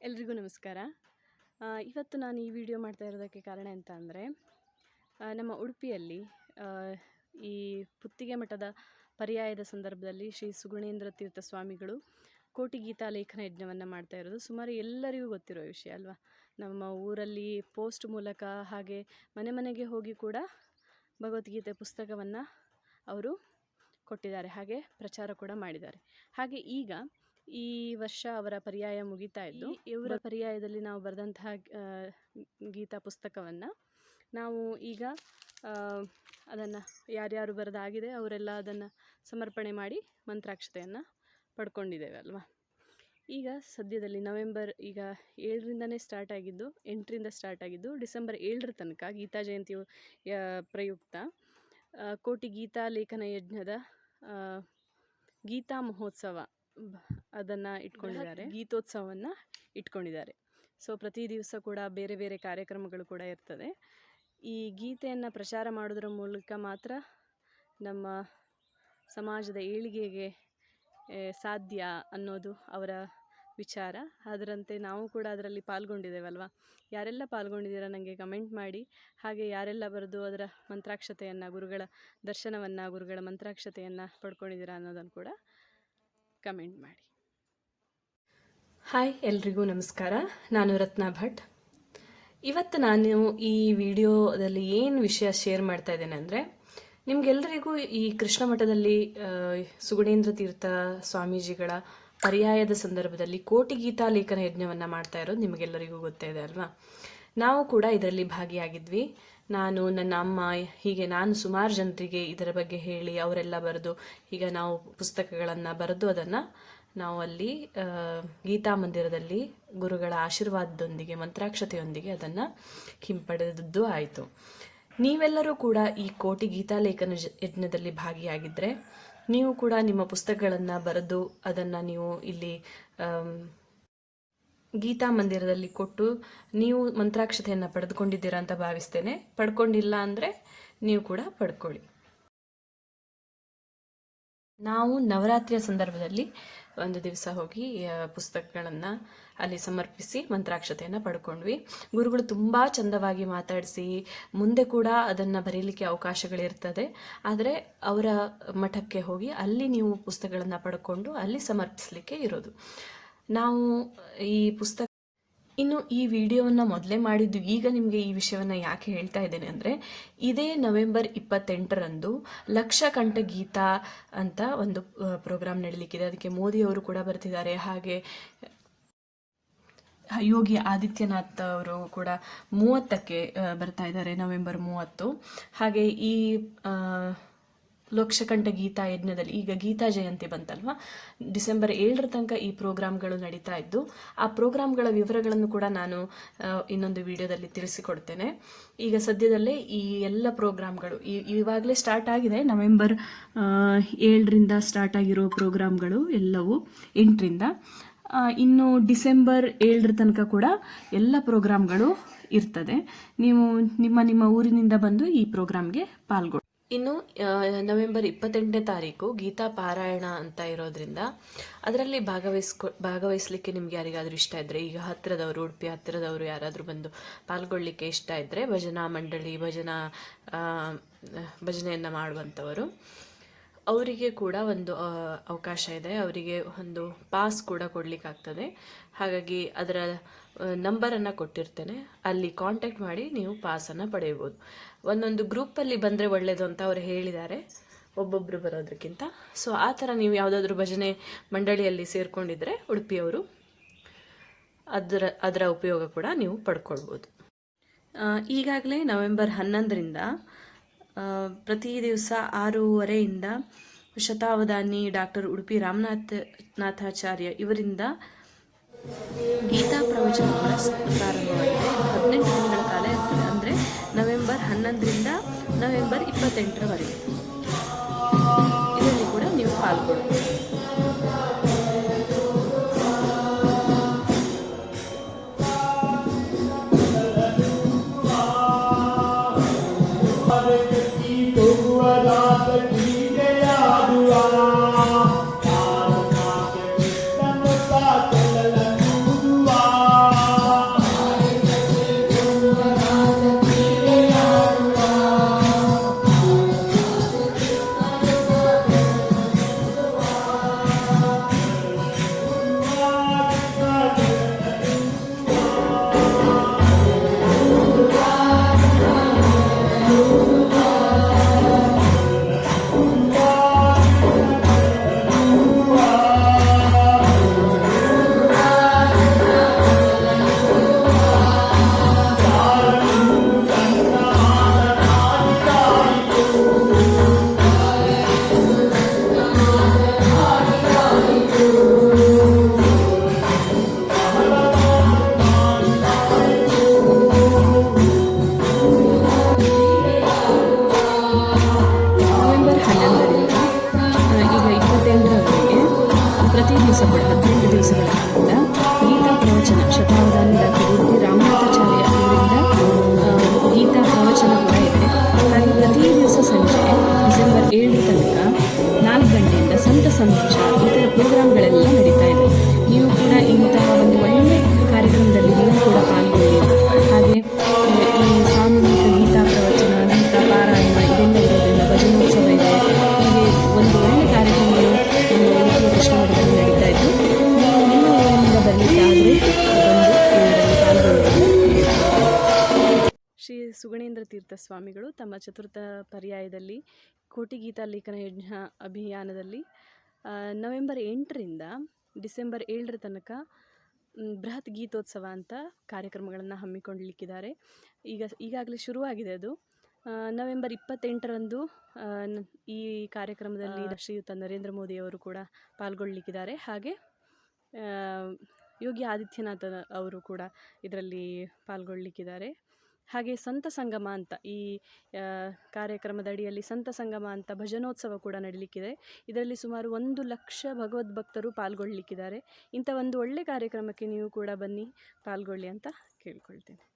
ಎಲ್ರಿಗೂ ನಮಸ್ಕಾರ. ಇವತ್ತು ನಾನು ಈ ವಿಡಿಯೋ ಮಾಡ್ತಾ ಇರೋದಕ್ಕೆ ಕಾರಣ ಎಂತ ಅಂದರೆ ನಮ್ಮ ಉಡುಪಿಯಲ್ಲಿ ಈ ಪುತ್ತಿಗೆ ಮಠದ ಪರ್ಯಾಯದ ಸಂದರ್ಭದಲ್ಲಿ ಶ್ರೀ ಸುಗುಣೇಂದ್ರ ತೀರ್ಥ ಸ್ವಾಮಿಗಳು ಕೋಟಿ ಗೀತಾ ಲೇಖನ ಯಜ್ಞವನ್ನು ಮಾಡ್ತಾ ಇರೋದು. ಸುಮಾರು ಎಲ್ಲರಿಗೂ ಗೊತ್ತಿರೋ ವಿಷಯ ಅಲ್ವಾ? ನಮ್ಮ ಊರಲ್ಲಿ ಪೋಸ್ಟ್ ಮೂಲಕ ಹಾಗೆ ಮನೆ ಮನೆಗೆ ಹೋಗಿ ಕೂಡ ಭಗವದ್ಗೀತೆ ಪುಸ್ತಕವನ್ನು ಅವರು ಕೊಟ್ಟಿದ್ದಾರೆ. ಹಾಗೆ ಪ್ರಚಾರ ಕೂಡ ಮಾಡಿದ್ದಾರೆ. ಹಾಗೆ ಈಗ ಈ ವರ್ಷ ಅವರ ಪರ್ಯಾಯ ಮುಗಿತಾ ಇದ್ದು ಇವರ ಪರ್ಯಾಯದಲ್ಲಿ ನಾವು ಬರೆದಂತಹ ಗೀತಾ ಪುಸ್ತಕವನ್ನು ನಾವು ಈಗ ಅದನ್ನು ಯಾರ್ಯಾರು ಬರೆದಾಗಿದೆ ಅವರೆಲ್ಲ ಅದನ್ನು ಸಮರ್ಪಣೆ ಮಾಡಿ ಮಂತ್ರಾಕ್ಷತೆಯನ್ನು ಪಡ್ಕೊಂಡಿದ್ದೇವೆ ಅಲ್ವಾ? ಈಗ ಸದ್ಯದಲ್ಲಿ ನವೆಂಬರ್ ಈಗ ಏಳರಿಂದನೇ ಸ್ಟಾರ್ಟ್ ಆಗಿದ್ದು ಎಂಟರಿಂದ ಸ್ಟಾರ್ಟ್ ಆಗಿದ್ದು ಡಿಸೆಂಬರ್ ಏಳರ ತನಕ ಗೀತಾ ಜಯಂತಿಯು ಪ್ರಯುಕ್ತ. ಕೋಟಿ ಗೀತಾ ಲೇಖನ ಯಜ್ಞದ ಗೀತಾ ಮಹೋತ್ಸವ ಅದನ್ನು ಇಟ್ಕೊಂಡಿದ್ದಾರೆ. ಗೀತೋತ್ಸವವನ್ನು ಇಟ್ಕೊಂಡಿದ್ದಾರೆ. ಸೊ ಪ್ರತಿ ದಿವಸ ಕೂಡ ಬೇರೆ ಬೇರೆ ಕಾರ್ಯಕ್ರಮಗಳು ಕೂಡ ಇರ್ತದೆ. ಈ ಗೀತೆಯನ್ನು ಪ್ರಚಾರ ಮಾಡೋದ್ರ ಮೂಲಕ ಮಾತ್ರ ನಮ್ಮ ಸಮಾಜದ ಏಳಿಗೆಗೆ ಸಾಧ್ಯ ಅನ್ನೋದು ಅವರ ವಿಚಾರ. ಅದರಂತೆ ನಾವು ಕೂಡ ಅದರಲ್ಲಿ ಪಾಲ್ಗೊಂಡಿದ್ದೇವಲ್ವ? ಯಾರೆಲ್ಲ ಪಾಲ್ಗೊಂಡಿದ್ದೀರಾ ನನಗೆ ಕಮೆಂಟ್ ಮಾಡಿ. ಹಾಗೆ ಯಾರೆಲ್ಲ ಬರೆದು ಅದರ ಮಂತ್ರಾಕ್ಷತೆಯನ್ನು, ಗುರುಗಳ ದರ್ಶನವನ್ನು, ಗುರುಗಳ ಮಂತ್ರಾಕ್ಷತೆಯನ್ನು ಪಡ್ಕೊಂಡಿದ್ದೀರಾ ಅನ್ನೋದನ್ನು ಕೂಡ ಕಮೆಂಟ್ ಮಾಡಿ. ಹಾಯ್ ಎಲ್ರಿಗೂ ನಮಸ್ಕಾರ. ನಾನು ರತ್ನಾ ಭಟ್. ಇವತ್ತು ನಾನು ಈ ವಿಡಿಯೋದಲ್ಲಿ ಏನು ವಿಷಯ ಶೇರ್ ಮಾಡ್ತಾ ಇದ್ದೇನೆ ಅಂದರೆ ನಿಮಗೆಲ್ಲರಿಗೂ ಈ ಕೃಷ್ಣ ಮಠದಲ್ಲಿ ಸುಗುಣೇಂದ್ರ ತೀರ್ಥ ಸ್ವಾಮೀಜಿಗಳ ಪರ್ಯಾಯದ ಸಂದರ್ಭದಲ್ಲಿ ಕೋಟಿ ಗೀತಾ ಲೇಖನ ಯಜ್ಞವನ್ನು ಮಾಡ್ತಾ ಇರೋದು ನಿಮಗೆಲ್ಲರಿಗೂ ಗೊತ್ತೇ ಇದೆ ಅಲ್ವಾ? ನಾವು ಕೂಡ ಇದರಲ್ಲಿ ಭಾಗಿಯಾಗಿದ್ವಿ. ನಾನು, ನನ್ನ ಅಮ್ಮ, ಹೀಗೆ ನಾನು ಸುಮಾರು ಜನರಿಗೆ ಇದರ ಬಗ್ಗೆ ಹೇಳಿ ಅವರೆಲ್ಲ ಬರೆದು, ಈಗ ನಾವು ಪುಸ್ತಕಗಳನ್ನು ಬರೆದು ಅದನ್ನು ನಾವು ಅಲ್ಲಿ ಗೀತಾ ಮಂದಿರದಲ್ಲಿ ಗುರುಗಳ ಆಶೀರ್ವಾದದೊಂದಿಗೆ, ಮಂತ್ರಾಕ್ಷತೆಯೊಂದಿಗೆ ಅದನ್ನು ಹಿಂಪಡೆದದ್ದು ಆಯಿತು. ನೀವೆಲ್ಲರೂ ಕೂಡ ಈ ಕೋಟಿ ಗೀತಾ ಲೇಖನ ಯಜ್ಞದಲ್ಲಿ ಭಾಗಿಯಾಗಿದ್ದರೆ ನೀವು ಕೂಡ ನಿಮ್ಮ ಪುಸ್ತಕಗಳನ್ನು ಬರೆದು ಅದನ್ನು ನೀವು ಇಲ್ಲಿ ಗೀತಾ ಮಂದಿರದಲ್ಲಿ ಕೊಟ್ಟು ನೀವು ಮಂತ್ರಾಕ್ಷತೆಯನ್ನು ಪಡೆದುಕೊಂಡಿದ್ದೀರಾ ಅಂತ ಭಾವಿಸ್ತೇನೆ. ಪಡ್ಕೊಂಡಿಲ್ಲ ಅಂದರೆ ನೀವು ಕೂಡ ಪಡ್ಕೊಳ್ಳಿ. ನಾವು ನವರಾತ್ರಿಯ ಸಂದರ್ಭದಲ್ಲಿ ಒಂದು ದಿವಸ ಹೋಗಿ ಪುಸ್ತಕಗಳನ್ನು ಅಲ್ಲಿ ಸಮರ್ಪಿಸಿ ಮಂತ್ರಾಕ್ಷತೆಯನ್ನು ಪಡ್ಕೊಂಡ್ವಿ. ಗುರುಗಳು ತುಂಬ ಚಂದವಾಗಿ ಮಾತಾಡಿಸಿ, ಮುಂದೆ ಕೂಡ ಅದನ್ನು ಬರೀಲಿಕ್ಕೆ ಅವಕಾಶಗಳಿರ್ತದೆ. ಆದರೆ ಅವರ ಮಠಕ್ಕೆ ಹೋಗಿ ಅಲ್ಲಿ ನೀವು ಪುಸ್ತಕಗಳನ್ನು ಪಡ್ಕೊಂಡು ಅಲ್ಲಿ ಸಮರ್ಪಿಸಲಿಕ್ಕೆ ಇರೋದು. ನಾವು ಈ ಪುಸ್ತಕ ಇನ್ನು ಈ ವಿಡಿಯೋವನ್ನು ಮೊದಲೇ ಮಾಡಿದ್ದು ಈಗ ನಿಮಗೆ ಈ ವಿಷಯವನ್ನು ಯಾಕೆ ಹೇಳ್ತಾ ಇದ್ದೇನೆ ಅಂದರೆ, ಇದೇ ನವೆಂಬರ್ ಇಪ್ಪತ್ತೆಂಟರಂದು ಲಕ್ಷ ಕಂಠ ಗೀತಾ ಅಂತ ಒಂದು ಪ್ರೋಗ್ರಾಮ್ ನಡೀಲಿಕ್ಕಿದೆ. ಅದಕ್ಕೆ ಮೋದಿಯವರು ಕೂಡ ಬರ್ತಿದ್ದಾರೆ. ಹಾಗೆ, ಯೋಗಿ ಆದಿತ್ಯನಾಥ್ ಅವರು ಕೂಡ ಮೂವತ್ತಕ್ಕೆ ಬರ್ತಾ ಇದ್ದಾರೆ ನವೆಂಬರ್ ಮೂವತ್ತು. ಹಾಗೆ ಈ ಲಕ್ಷಕಂಠ ಗೀತಾ ಯಜ್ಞದಲ್ಲಿ, ಈಗ ಗೀತಾ ಜಯಂತಿ ಬಂತಲ್ವಾ? ಡಿಸೆಂಬರ್ ಏಳರ ತನಕ ಈ ಪ್ರೋಗ್ರಾಮ್ಗಳು ನಡೀತಾ ಇದ್ದು, ಆ ಪ್ರೋಗ್ರಾಮ್ಗಳ ವಿವರಗಳನ್ನು ಕೂಡ ನಾನು ಇನ್ನೊಂದು ವಿಡಿಯೋದಲ್ಲಿ ತಿಳಿಸಿಕೊಡ್ತೇನೆ. ಈಗ ಸದ್ಯದಲ್ಲೇ ಈ ಎಲ್ಲ ಪ್ರೋಗ್ರಾಮ್ಗಳು ಇವಾಗಲೇ ಸ್ಟಾರ್ಟ್ ಆಗಿದೆ, ನವೆಂಬರ್ ಏಳರಿಂದ ಸ್ಟಾರ್ಟ್ ಆಗಿರೋ ಪ್ರೋಗ್ರಾಮ್ಗಳು ಎಲ್ಲವೂ ಎಂಟರಿಂದ. ಇನ್ನು ಡಿಸೆಂಬರ್ ಏಳರ ತನಕ ಕೂಡ ಎಲ್ಲ ಪ್ರೋಗ್ರಾಮ್ಗಳು ಇರ್ತದೆ. ನೀವು ನಿಮ್ಮ ನಿಮ್ಮ ಊರಿನಿಂದ ಬಂದು ಈ ಪ್ರೋಗ್ರಾಮ್ಗೆ ಪಾಲ್ಗೊಳ್ಳಿ. ಇನ್ನು ನವೆಂಬರ್ ಇಪ್ಪತ್ತೆಂಟನೇ ತಾರೀಕು ಗೀತಾ ಪಾರಾಯಣ ಅಂತ ಇರೋದ್ರಿಂದ ಅದರಲ್ಲಿ ಭಾಗವಹಿಸ್ಕೊ, ಭಾಗವಹಿಸ್ಲಿಕ್ಕೆ ನಿಮ್ಗೆ ಯಾರಿಗಾದರೂ ಇಷ್ಟ ಇದ್ದರೆ ಈಗ ಹತ್ತಿರದವರು, ಉಡುಪಿ ಹತ್ತಿರದವರು ಯಾರಾದರೂ ಬಂದು ಪಾಲ್ಗೊಳ್ಳಿಕ್ಕೆ ಇಷ್ಟ ಇದ್ದರೆ ಭಜನಾ ಮಂಡಳಿ, ಭಜನಾ ಭಜನೆಯನ್ನು ಮಾಡುವಂಥವರು. ಅವರಿಗೆ ಕೂಡ ಒಂದು ಅವಕಾಶ ಇದೆ. ಅವರಿಗೆ ಒಂದು ಪಾಸ್ ಕೂಡ ಕೊಡಲಿಕ್ಕಾಗ್ತದೆ. ಹಾಗಾಗಿ ಅದರ ನಂಬರನ್ನು ಕೊಟ್ಟಿರ್ತೇನೆ. ಅಲ್ಲಿ ಕಾಂಟ್ಯಾಕ್ಟ್ ಮಾಡಿ ನೀವು ಪಾಸನ್ನು ಪಡೆಯಬಹುದು ಒಂದೊಂದು ಗ್ರೂಪಲ್ಲಿ ಬಂದರೆ ಒಳ್ಳೆಯದು ಅಂತ ಅವರು ಹೇಳಿದ್ದಾರೆ. ಒಬ್ಬೊಬ್ಬರು ಬರೋದಕ್ಕಿಂತ ಸೊ ಆ ಥರ ನೀವು ಯಾವುದಾದ್ರೂ ಭಜನೆ ಮಂಡಳಿಯಲ್ಲಿ ಸೇರಿಕೊಂಡಿದ್ರೆ ಉಡುಪಿಯವರು ಅದರ ಅದರ ಉಪಯೋಗ ಕೂಡ ನೀವು ಪಡ್ಕೊಳ್ಬೋದು. ಈಗಾಗಲೇ ನವೆಂಬರ್ ಹನ್ನೊಂದರಿಂದ ಪ್ರತಿ ದಿವಸ ಆರೂವರೆಯಿಂದ ಶತಾವಧಾನಿ ಡಾಕ್ಟರ್ ಉಡುಪಿ ರಾಮನಾಥ, ನಾಥಾಚಾರ್ಯ ಇವರಿಂದ ಗೀತಾ ಪ್ರವಚನ ಪ್ರಾರಂಭವಾಗಿದೆ. ಹದಿನೆಂಟು ದಿನಗಳ ಕಾಲ ಇರ್ತದೆ. ಹನ್ನೊಂದರಿಂದ ನವೆಂಬರ್ ಇಪ್ಪತ್ತೆಂಟರವರೆಗೆ. ಇದರಲ್ಲಿ ಕೂಡ ನೀವು ಪಾಲ್ಗೊಳ್ಳಿ. ಸಂತ ಸಂತೋಷ ಇತರ ಪ್ರೋಗ್ರಾಮ್ಗಳೆಲ್ಲ ನಡೆಯುತ್ತೆ ಸ್ವಾಮಿಗಳು ತಮ್ಮ ಚತುರ್ಥ ಪರ್ಯಾಯದಲ್ಲಿ ಕೋಟಿ ಗೀತಾ ಲೇಖನ ಯಜ್ಞ ಅಭಿಯಾನದಲ್ಲಿ ನವೆಂಬರ್ ಎಂಟರಿಂದ ಡಿಸೆಂಬರ್ ಏಳರ ತನಕ ಬೃಹತ್ ಗೀತೋತ್ಸವ ಅಂತ ಕಾರ್ಯಕ್ರಮಗಳನ್ನು ಹಮ್ಮಿಕೊಂಡಿಕ್ಕಿದ್ದಾರೆ. ಈಗ ಈಗಾಗಲೇ ಶುರುವಾಗಿದೆ ಅದು. ನವೆಂಬರ್ ಇಪ್ಪತ್ತೆಂಟರಂದು ಈ ಕಾರ್ಯಕ್ರಮದಲ್ಲಿ ಶ್ರೀಯುತ ನರೇಂದ್ರ ಮೋದಿಯವರು ಕೂಡ ಪಾಲ್ಗೊಳ್ಳಲಿಕ್ಕಿದ್ದಾರೆ ಹಾಗೆ ಯೋಗಿ ಆದಿತ್ಯನಾಥ್ ಅವರು ಕೂಡ ಇದರಲ್ಲಿ ಪಾಲ್ಗೊಳ್ಳಲಿಕ್ಕಿದ್ದಾರೆ ಹಾಗೆ ಸಂತ ಸಂಗಮ ಅಂತ ಈ ಕಾರ್ಯಕ್ರಮದ ಅಡಿಯಲ್ಲಿ ಸಂತ ಸಂಗಮ ಅಂತ ಭಜನೋತ್ಸವ ಕೂಡ ನಡೀಲಿಕ್ಕಿದೆ. ಇದರಲ್ಲಿ ಸುಮಾರು ಒಂದು ಲಕ್ಷ ಭಗವದ್ಭಕ್ತರು ಪಾಲ್ಗೊಳ್ಳಲಿಕ್ಕಿದ್ದಾರೆ ಇಂಥ ಒಂದು ಒಳ್ಳೆ ಕಾರ್ಯಕ್ರಮಕ್ಕೆ ನೀವು ಕೂಡ ಬನ್ನಿ, ಪಾಲ್ಗೊಳ್ಳಿ ಅಂತ ಕೇಳ್ಕೊಳ್ತೇನೆ.